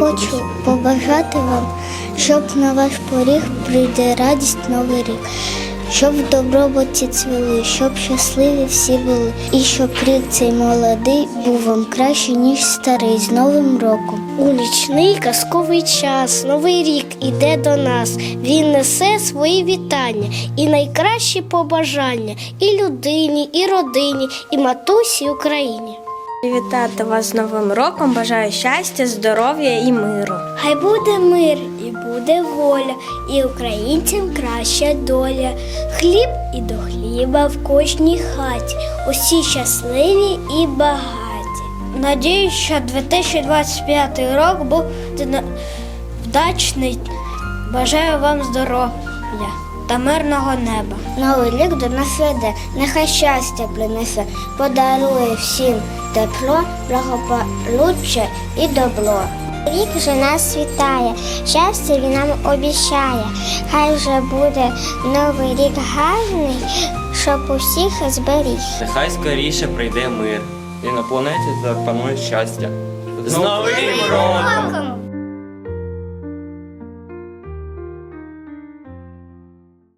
Хочу побажати вам, щоб на ваш поріг прийде радість новий рік, щоб в добробуті цвіли, щоб щасливі всі були, і щоб рік цей молодий був вам краще, ніж старий з Новим роком. У нічний казковий час новий рік іде до нас. Він несе свої вітання і найкращі побажання і людині, і родині, і матусі Україні. Вітати вас з Новим роком, бажаю щастя, здоров'я і миру. Хай буде мир і буде воля, і українцям краща доля. Хліб і до хліба в кожній хаті, усі щасливі і багаті. Надіюсь, що 2025 рок буде на- вдачний. Бажаю вам здоров'я та мирного неба. Новий рік до нас веде, нехай щастя принесе, подарує всім тепло, благополуччя і добро. Рік вже нас вітає, щастя він нам обіцяє. Хай вже буде новий рік гарний, щоб усіх зберіг. Нехай скоріше прийде мир, і на планеті запанує щастя. З Новим роком!